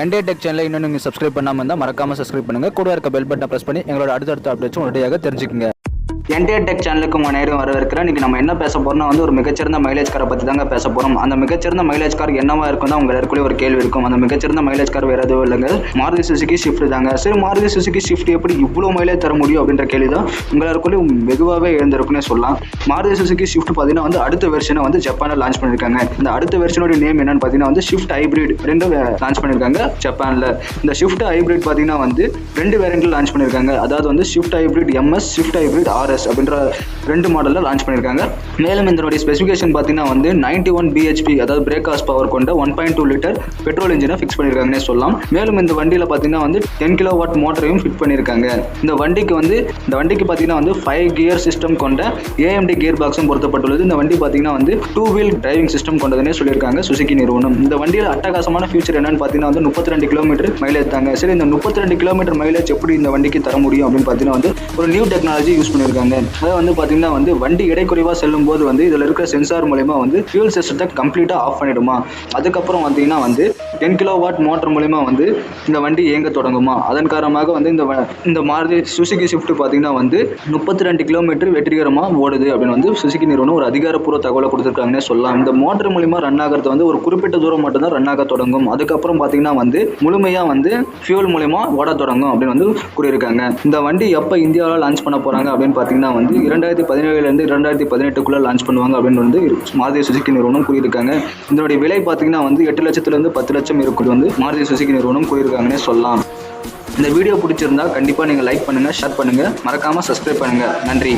என்டே tech சேனலை இன்னும் நீங்கள் சப்ஸ்கிரைப் பண்ணாமல் இருந்தால் மறக்காமல் சப்ஸ்கிரைப் பண்ணுங்கள் கூட இருக்க பெல் பட்டனை ப்ரெஸ் பண்ணி எங்களோட அடுத்தடுத்த அப்டேட்ஸும் உடனடியாக தெரிஞ்சுக்கங்க. என்டையர் டெக் சேனலுக்கு உங்கள் நேரம் வரவேற்கிறேன். இன்றைக்கி நம்ம என்ன பேச போகிறோம்னா வந்து ஒரு மிகச்சிறந்த மைலேஜ் காரை பற்றி தாங்க பேச போகிறோம் அந்த மிகச்சிறந்த மைலேஜ் கார் என்னவா இருக்கும் தான் உங்கள் எல்லாருக்குள்ளே ஒரு கேள்வி இருக்கும். அந்த மிகச்சிறந்த மைலேஜ் கார் வேறு எதுவும் இல்லைங்க. மாருதி சுசுக்கி ஷிஃப்ட் தாங்க. சரி மாருதி சுசுகி ஷிஃப்ட் எப்படி இவ்வளோ மைலேஜ் தர முடியும் அப்படின்ற கேள்வி தான் உங்கள் எல்லாருக்குள்ளே வெகுவாகவே எழுந்திருக்குன்னே சொல்லலாம். மாருதி சுசுக்கி ஷிஃப்ட் பார்த்தீங்கன்னா வந்து அடுத்த வெர்ஷனை வந்து ஜப்பானில் லான்ச் பண்ணியிருக்காங்க இந்த அடுத்த வெர்ஷனோட நேம் என்னன்னு பார்த்தீங்கன்னா வந்து ஷிஃப்ட் ஹைப்ரிட் ரெண்டு லான்ச் பண்ணியிருக்காங்க ஜப்பானில் இந்த ஷிஃப்ட் ஹைப்ரிட் பார்த்தீங்கன்னா வந்து ரெண்டு வேரியண்ட்டில் லான்ச் பண்ணியிருக்காங்க அதாவது வந்து shift hybrid MS shift hybrid RS அப்படின்ற ரெண்டு மாடலில் லான்ச் பண்ணியிருக்காங்க. மேலும் இதனுடைய ஸ்பெசிஃபிகேஷன் பார்த்தீங்கன்னா வந்து 91 ஒன் பிஹெச்பி அதாவது பிரேக் பவர் கொண்ட one point two litre petrol இன்ஜினை ஃபிக்ஸ் பண்ணியிருக்காங்கன்னே சொல்லலாம். மேலும் இந்த வண்டியில் பார்த்தீங்கன்னா வந்து டென் கிலோ வாட் மோட்டரையும் ஃபிட் பண்ணியிருக்காங்க. இந்த வண்டிக்கு வந்து இந்த வண்டிக்கு பார்த்தீங்கன்னா வந்து ஃபைவ் கியர் சிஸ்டம் கொண்ட ஏஎம்டி கியர் பாக்ஸும் பொருத்தப்பட்டுள்ளது. இந்த வண்டி பார்த்தீங்கன்னா வந்து டூ வீல் டிரைவிங் சிஸ்டம் கொண்டதுனே சொல்லியிருக்காங்க சுசுகி நிறுவனம். இந்த வண்டியில் அட்டகாசமான ஃபியூச்சர் என்னன்னு பார்த்தீங்கன்னா வந்து முப்பத்தி ரெண்டு கிலோமீட்டர் மைலேஜ் தாங்க. சரி இந்த முப்பத்தி ரெண்டு கிலோமீட்டர் மைலேஜ் எப்படி இந்த வண்டிக்கு தர முடியும் அப்படின்னு பார்த்தீங்கன்னா வந்து ஒரு நியூ டெக்னாலஜி யூஸ் பண்ணியிருக்காங்க. அதாவது வந்து பார்த்தீங்கன்னா வந்து வண்டி எடை குறைவாக செல்லும் போது வந்து இதில் இருக்கிற சென்சார் மூலயமா வந்து ஃபியூல் சிஸ்டத்தை கம்ப்ளீட்டாக ஆஃப் பண்ணிடுமா? அதுக்கப்புறம் பார்த்தீங்கன்னா வந்து டென் கிலோ வாட் மோட்டர் மூலயமா வந்து இந்த வண்டி இயங்க தொடங்குமா? அதன் காரணமாக வந்து இந்த வ- இந்த மாருதி சுசுகி ஷிஃப்ட் பார்த்தீங்கன்னா வந்து முப்பத்தி ரெண்டு கிலோமீட்டர் வெற்றிகரமாக ஓடுது அப்படின்னு வந்து சுசுகி நிறுவனம் ஒரு அதிகாரப்பூர்வ தகவலை கொடுத்துருக்காங்கன்னே சொல்லலாம். இந்த மோட்டர் மூலிமா ரன் ஆகிறது வந்து ஒரு குறிப்பிட்ட தூரம் மட்டும்தான் ரன் ஆக தொடங்கும். அதுக்கப்புறம் பார்த்தீங்கன்னா வந்து முழுமையாக வந்து ஃபியூல் மூலயமா ஓட தொடங்கும் அப்படின்னு வந்து கூறியிருக்காங்க. இந்த வண்டி எப்போ இந்தியாவில் லான்ச் பண்ண போகிறாங்க அப்படின்னு பார்த்தீங்கன்னா வந்து இரண்டாயிரத்தி பதினேழுலேருந்து இரண்டாயிரத்தி பதினெட்டுக்குள்ளே லான்ச் பண்ணுவாங்க அப்படின்னு வந்து மாருதி சுசுகி நிறுவனம் கூறியிருக்காங்க. இதனுடைய விலை பார்த்தீங்கன்னா வந்து எட்டு லட்சத்துலேருந்து பத்து லட்சம் இருக்கிறது வந்து மாருதி சுசுகி நிறுவனம் கூறியிருக்காங்கன்னே சொல்லலாம். இந்த வீடியோ பிடிச்சிருந்தா கண்டிப்பாக நீங்கள் லைக் பண்ணுங்கள் ஷேர் பண்ணுங்கள் மறக்காமல் சப்ஸ்கிரைப் பண்ணுங்கள் நன்றி.